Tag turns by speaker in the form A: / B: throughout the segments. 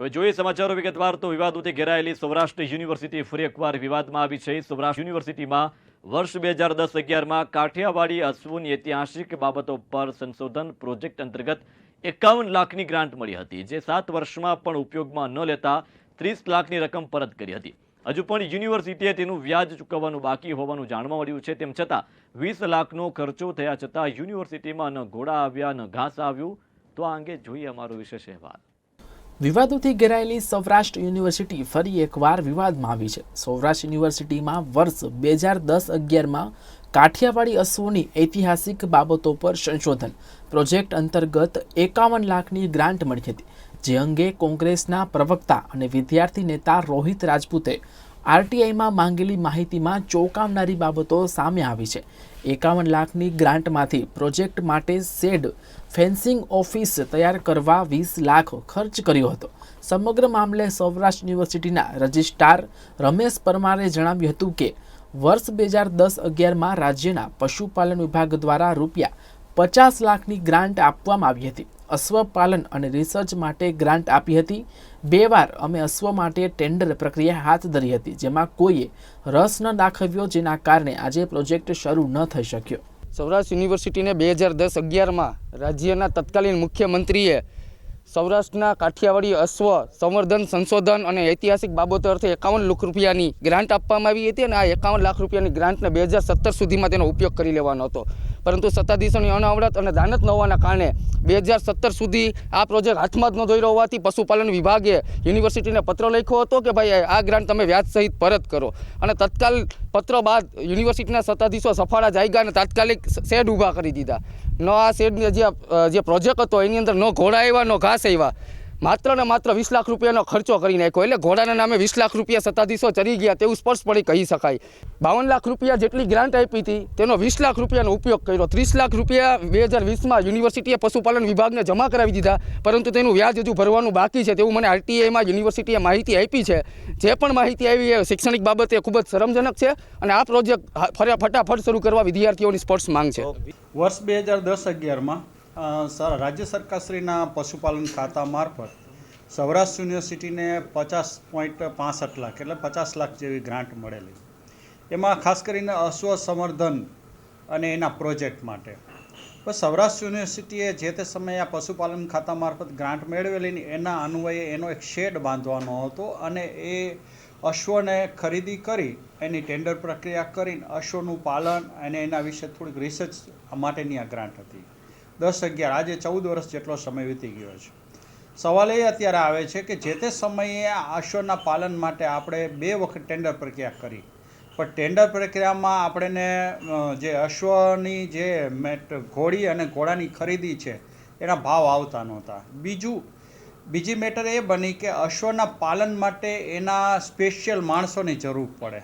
A: હવે જોઈએ સમાચારો વિગતવાર તો વિવાદોથી ઘેરાયેલી સૌરાષ્ટ્ર યુનિવર્સિટી ફરી એકવાર વિવાદમાં આવી છે. સૌરાષ્ટ્ર યુનિવર્સિટીમાં વર્ષ બે હજાર દસ અગિયારમાં કાઠિયાવાડી અશ્વની ઐતિહાસિક બાબતો પર સંશોધન પ્રોજેક્ટ અંતર્ગત એકાવન લાખની ગ્રાન્ટ મળી હતી, જે સાત વર્ષમાં પણ ઉપયોગમાં ન લેતા ત્રીસ લાખની રકમ પરત કરી હતી. હજુ પણ યુનિવર્સિટીએ તેનું વ્યાજ ચૂકવવાનું બાકી હોવાનું જાણવા મળ્યું છે. તેમ છતાં, વીસ લાખનો ખર્ચો થયા છતાં યુનિવર્સિટીમાં ન ઘોડા આવ્યા, ન ઘાસ આવ્યું. તો આ અંગે જોઈએ અમારો વિશેષ અહેવાલ.
B: વિવાદોથી ઘેરાયેલી સૌરાષ્ટ્ર યુનિવર્સિટી ફરી એકવાર વિવાદમાં આવી છે. સૌરાષ્ટ્ર યુનિવર્સિટીમાં વર્ષ બે હજાર દસ અગિયારમાં કાઠિયાવાડી અશ્વોની ઐતિહાસિક બાબતો પર સંશોધન પ્રોજેક્ટ અંતર્ગત એકાવન લાખની ગ્રાન્ટ મળી હતી, જે અંગે કોંગ્રેસના પ્રવક્તા અને વિદ્યાર્થી નેતા રોહિત રાજપૂતે આરટીઆઈમાં માંગેલી માહિતીમાં ચોંકાવનારી બાબતો સામે આવી છે. એકાવન લાખની ગ્રાન્ટમાંથી પ્રોજેક્ટ માટે શેડ ફેન્સિંગ ઓફિસ તૈયાર કરવા વીસ લાખ ખર્ચ કર્યો હતો. સમગ્ર મામલે સૌરાષ્ટ્ર યુનિવર્સિટીના રજિસ્ટ્રાર રમેશ પરમારે જણાવ્યું હતું કે, વર્ષ બે હજાર દસ અગિયારમાં રાજ્યના પશુપાલન વિભાગ દ્વારા રૂપિયા પચાસ લાખની ગ્રાન્ટ આપવામાં આવી હતી. અશ્વપાલન અને રિસર્ચ માટે ગ્રાન્ટ આપી હતી. બે વાર અમે અશ્વ માટે ટેન્ડર પ્રક્રિયા હાથ ધરી હતી, જેમાં કોઈએ રસ ન દાખવ્યો જેના કારણે આજે પ્રોજેક્ટ શરૂ ન થઈ શક્યો.
C: સૌરાષ્ટ્ર યુનિવર્સિટીને બે હજાર દસ અગિયારમાં રાજ્યના તત્કાલીન મુખ્યમંત્રીએ સૌરાષ્ટ્રના કાઠિયાવાડી અશ્વ સંવર્ધન સંશોધન અને ઐતિહાસિક બાબતો અર્થે એકાવન લાખ રૂપિયાની ગ્રાન્ટ આપવામાં આવી હતી અને આ એકાવન લાખ રૂપિયાની ગ્રાન્ટને બે હજાર સત્તર સુધીમાં તેનો ઉપયોગ કરી લેવાનો હતો. પરંતુ સત્તાધીશોની અનાવડત અને દાનત ન હોવાના કારણે બે હજાર સત્તર સુધી આ પ્રોજેક્ટ હાથમાં જ ન દોર્યો હોવાથી પશુપાલન વિભાગે યુનિવર્સિટીને પત્ર લખ્યો હતો કે ભાઈ, આ ગ્રાન્ટ તમે વ્યાજ સહિત પરત કરો. અને તત્કાલ પત્ર બાદ યુનિવર્સિટીના સત્તાધીશો સફાળા જાયગા અને તાત્કાલિક શેડ ઊભા કરી દીધા. ન આ શેડની જે જે પ્રોજેક્ટ હતો, એની અંદર ન ઘોડા આવ્યા, ન ઘાસ આવ્યા. માત્ર ને માત્ર વીસ લાખ રૂપિયાનો ખર્ચો કરી નાખ્યો. એટલે ઘોડાના નામે વીસ લાખ રૂપિયા સત્તાધીશો ચડી ગયા તેવું સ્પષ્ટપણે કહી શકાય. બાવન લાખ રૂપિયા જેટલી ગ્રાન્ટ આપી હતી, તેનો વીસ લાખ રૂપિયાનો ઉપયોગ કર્યો. ત્રીસ લાખ રૂપિયા બે હજાર વીસમાં યુનિવર્સિટીએ પશુપાલન વિભાગને જમા કરાવી દીધા, પરંતુ તેનું વ્યાજ હજુ ભરવાનું બાકી છે તેવું મને આરટીઆઈમાં યુનિવર્સિટીએ માહિતી આપી છે. જે પણ માહિતી આવી એ શૈક્ષણિક બાબતે ખૂબ જ શરમજનક છે અને આ પ્રોજેક્ટ ફટાફટ શરૂ કરવા વિદ્યાર્થીઓની સ્પષ્ટ માંગ છે.
D: વર્ષ બે હજાર દસ અગિયારમાં રાજ્ય સરકારશ્રીના પશુપાલન ખાતા મારફત સૌરાષ્ટ્ર યુનિવર્સિટીને પચાસ પોઈન્ટ પાસઠ લાખ એટલે પચાસ લાખ જેવી ગ્રાન્ટ મળેલી. એમાં ખાસ કરીને અશ્વ સંવર્ધન અને એના પ્રોજેક્ટ માટે. તો સૌરાષ્ટ્ર યુનિવર્સિટીએ જે તે સમયે આ પશુપાલન ખાતા મારફત ગ્રાન્ટ મેળવેલી ને એના અન્વયે એનો એક શેડ બાંધવાનો હતો અને એ અશ્વને ખરીદી કરી, એની ટેન્ડર પ્રક્રિયા કરીને અશ્વનું પાલન અને એના વિશે થોડીક રિસર્ચ માટેની આ ગ્રાન્ટ હતી. દસ અગિયાર, આજે ચૌદ વર્ષ જેટલો સમય વીતી ગયો છે. સવાલ એ અત્યારે આવે છે કે જે તે સમયે આ અશ્વના પાલન માટે આપણે બે વખત ટેન્ડર પ્રક્રિયા કરી. પણ ટેન્ડર પ્રક્રિયામાં આપણને જે અશ્વની જે મેટ, ઘોડી અને ઘોડાની ખરીદી છે, એના ભાવ આવતા નહોતા. બીજું, બીજી મેટર એ બની કે અશ્વના પાલન માટે એના સ્પેશિયલ માણસોની જરૂર પડે.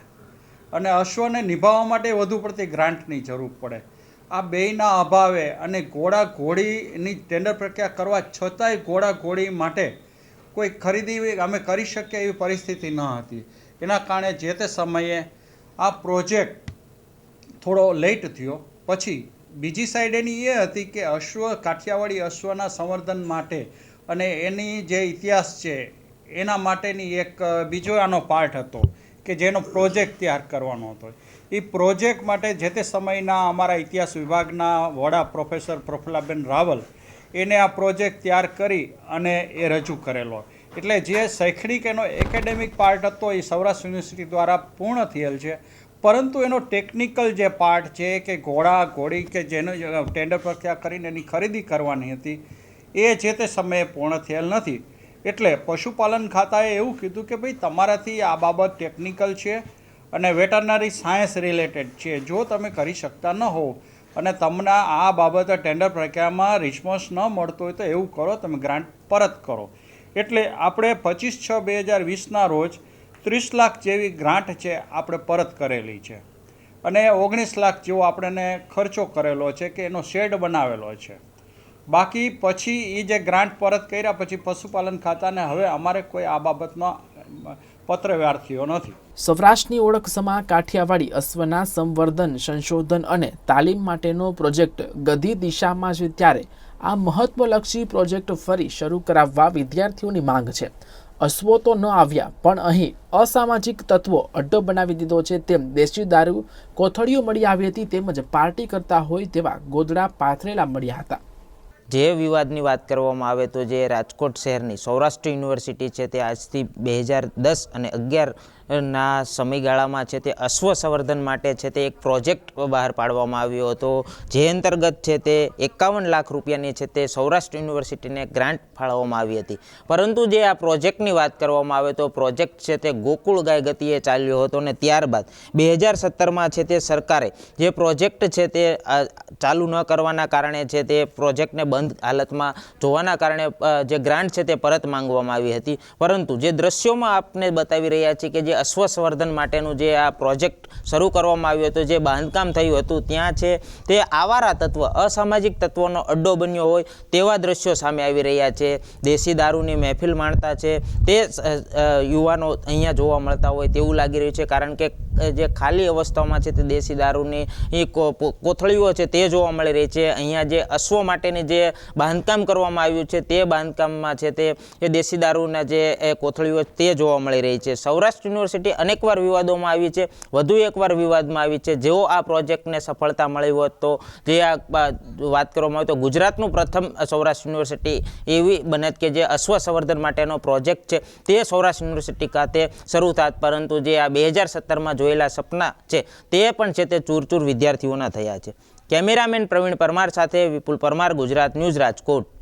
D: અને અશ્વને નિભાવવા માટે વધુ પડતી ગ્રાન્ટની જરૂર પડે. આ બેયના અભાવે અને ઘોડા ઘોડીની ટેન્ડર પ્રક્રિયા કરવા છતાંય ઘોડા ઘોડી માટે કોઈ ખરીદી અમે કરી શકીએ એવી પરિસ્થિતિ ન હતી. એના કારણે જે તે સમયે આ પ્રોજેક્ટ થોડો લેટ થયો. પછી બીજી સાઈડ એની એ હતી કે અશ્વ કાઠિયાવાડી અશ્વના સંવર્ધન માટે અને એની જે ઇતિહાસ છે એના માટેની એક બીજો આનો પાર્ટ હતો કે જેનો પ્રોજેક્ટ તૈયાર કરવાનો હતો. એ પ્રોજેક્ટ માટે જે તે સમયના અમારા ઇતિહાસ વિભાગના વડા પ્રોફેસર પ્રફુલ્લાબેન રાવલ એને આ પ્રોજેક્ટ તૈયાર કરી અને એ રજૂ કરેલો. એટલે જે શૈક્ષણિક એનો એકેડેમિક પાર્ટ હતો એ સૌરાષ્ટ્ર યુનિવર્સિટી દ્વારા પૂર્ણ થયેલ છે. પરંતુ એનો ટેકનિકલ જે પાર્ટ છે કે ઘોડા, ઘોડી કે જેનો ટેન્ડર પ્રક્રિયા કરીને એની ખરીદી કરવાની હતી, એ જે તે સમયે પૂર્ણ થયેલ નથી. એટલે પશુપાલન ખાતાએ એવું કીધું કે ભાઈ, તમારાથી આ બાબત ટેકનિકલ છે અને વેટરનરી સાયન્સ રિલેટેડ છે. જો તમે કરી શકતા ન હો અને તમને આ બાબતે ટેન્ડર પ્રક્રિયામાં રિસ્પોન્સ ન મળતો હોય તો એવું કરો, તમે ગ્રાન્ટ પરત કરો. એટલે આપણે પચીસ છ બે હજાર વીસના રોજ ત્રીસ લાખ જેવી ગ્રાન્ટ છે આપણે પરત કરેલી છે. અને ઓગણીસ લાખ જેવો આપણને ખર્ચો કરેલો છે કે એનો શેડ બનાવેલો છે. બાકી પછી એ જે ગ્રાન્ટ પરત કર્યા પછી પશુપાલન ખાતાને હવે અમારે કોઈ આ બાબતમાં પત્રવ્યવહાર થયો નથી.
B: સૌરાષ્ટ્રની ઓળખ સમા કાઠિયાવાડી અશ્વના સંવર્ધન, સંશોધન અને તાલીમ માટેનો પ્રોજેક્ટ ગધી દિશામાં છે ત્યારે આ મહત્વલક્ષી પ્રોજેક્ટ ફરી શરૂ કરાવવા વિદ્યાર્થીઓની માંગ છે. અશ્વો તો ન આવ્યા, પણ અહીં અસામાજિક તત્વો અડ્ડો બનાવી દીધો છે તેમ દેશી દારૂ કોથળીઓ મળી આવી હતી તેમજ પાર્ટી કરતા હોય તેવા ગોદડા પાથરેલા મળ્યા હતા.
E: જે વિવાદની વાત કરવામાં આવે તો જે રાજકોટ શહેરની સૌરાષ્ટ્ર યુનિવર્સિટી છે તે આજથી બે હજાર દસ અને અગિયારના સમયગાળામાં છે તે અશ્વ સંવર્ધન માટે છે તે એક પ્રોજેક્ટ બહાર પાડવામાં આવ્યો હતો. જે અંતર્ગત છે તે એકાવન લાખ રૂપિયાની છે તે સૌરાષ્ટ્ર યુનિવર્સિટીને ગ્રાન્ટ ફાળવવામાં આવી હતી. પરંતુ જે આ પ્રોજેક્ટની વાત કરવામાં આવે તો પ્રોજેક્ટ છે તે ગોકુળ ગાય ગતિએ ચાલ્યો હતો અને ત્યારબાદ બે હજાર સત્તરમાં છે તે સરકારે જે પ્રોજેક્ટ છે તે ચાલુ ન કરવાના કારણે છે તે પ્રોજેક્ટને બંધ હાલતમાં જોવાના કારણે જે ગ્રાન્ટ છે તે પરત માંગવામાં આવી હતી. પરંતુ જે દ્રશ્યોમાં આપને બતાવી રહ્યા છીએ કે જે અશ્વસવર્ધન માટેનું જે આ પ્રોજેક્ટ શરૂ કરવામાં આવ્યો હતો, જે બાંધકામ થયું હતું, ત્યાં છે તે આવારા તત્વ, અસામાજિક તત્વોનો અડ્ડો બન્યો હોય તેવા દ્રશ્યો સામે આવી રહ્યા છે. દેશી દારૂની મહેફિલ માણતા છે. તે યુવાનો અહીંયા જોવા મળતા હોય તેવું લાગી રહ્યું છે, કારણ કે જે ખાલી અવસ્થામાં છે તે દેશી દારૂની કોથળીઓ છે તે જોવા મળી રહી છે. અહીંયા જે અશ્વ માટેની જે બાંધકામ કરવામાં આવ્યું છે તે બાંધકામમાં છે તે, એ દેશી દારૂના જે કોથળીઓ તે જોવા મળી રહી છે. સૌરાષ્ટ્ર યુનિવર્સિટી અનેકવાર વિવાદોમાં આવી છે, વધુ એકવાર વિવાદમાં આવી છે. જેઓ આ પ્રોજેક્ટને સફળતા મળી હોત તો, જે આ વાત કરવામાં આવે તો ગુજરાતનું પ્રથમ સૌરાષ્ટ્ર યુનિવર્સિટી એવી બનત કે જે અશ્વ સંવર્ધન માટેનો પ્રોજેક્ટ છે તે સૌરાષ્ટ્ર યુનિવર્સિટી ખાતે શરૂ થાત. પરંતુ જે આ બે હજાર સત્તરમાં જોયેલા સપના છે, તે પણ છે તે ચૂર ચૂર વિદ્યાર્થીઓના થયા છે. કેમેરામેન પ્રવીણ પરમાર સાથે વિપુલ પરમાર, ગુજરાત ન્યૂઝ રાજકોટ.